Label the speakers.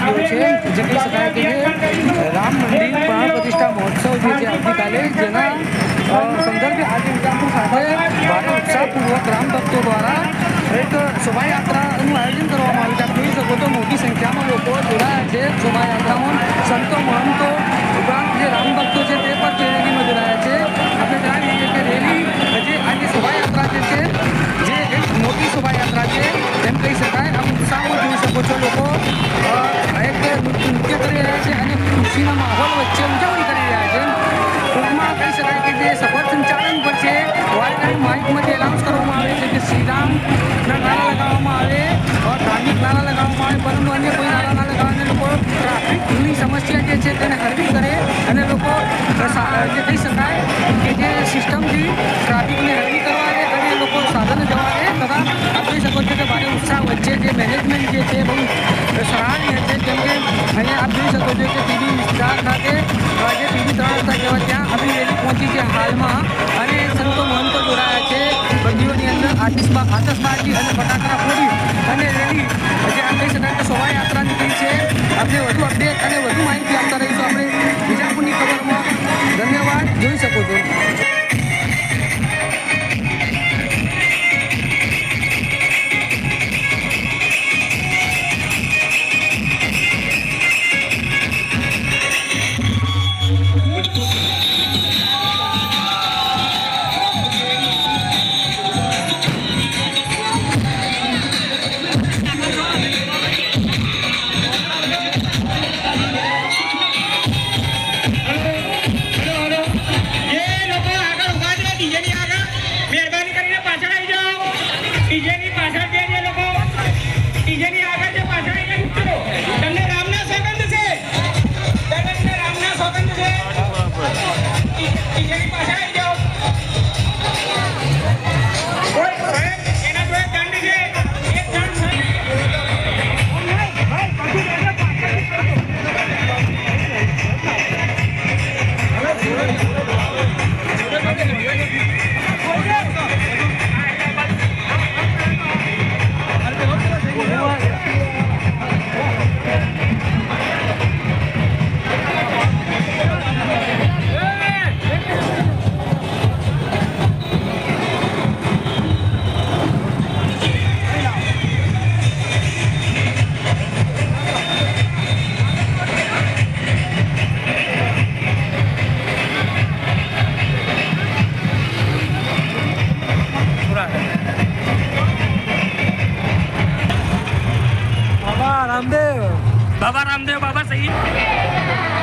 Speaker 1: થઈ છે. જે કહી શકાય કે રામ મંદિર પ્રાણ પ્રતિષ્ઠા મહોત્સવ જે છે આવતીકાલે, જેના સંદર્ભે આજે ઉદ્યાપુર ખાતે ભારે ઉત્સાહપૂર્વક રામ ભક્તો દ્વારા એક શોભાયાત્રાનું આયોજન કરવામાં આવ્યું છે. આપ જોઈ શકો તો મોટી સંખ્યામાં લોકો જોડાયા છે. શોભાયાત્રામાં સંતો, મહંતો લગાવવામાં આવે ધાર્મિક નારા લગાવવામાં આવે, પરંતુ અન્ય કોઈ સમસ્યા જે છે તેને હળવી કરે અને લોકો જે કહી શકાય આતશબાજી અને ફટાકડા ફોડી અને રેલી. જે આમ કહી શકાય શોભાયાત્રા નીકળી છે. આપણે વધુ અપડેટ અને વધુ માહિતી આપતા રહીશું.
Speaker 2: E
Speaker 1: Jenny faz
Speaker 2: Baba Ramdev Baba सई.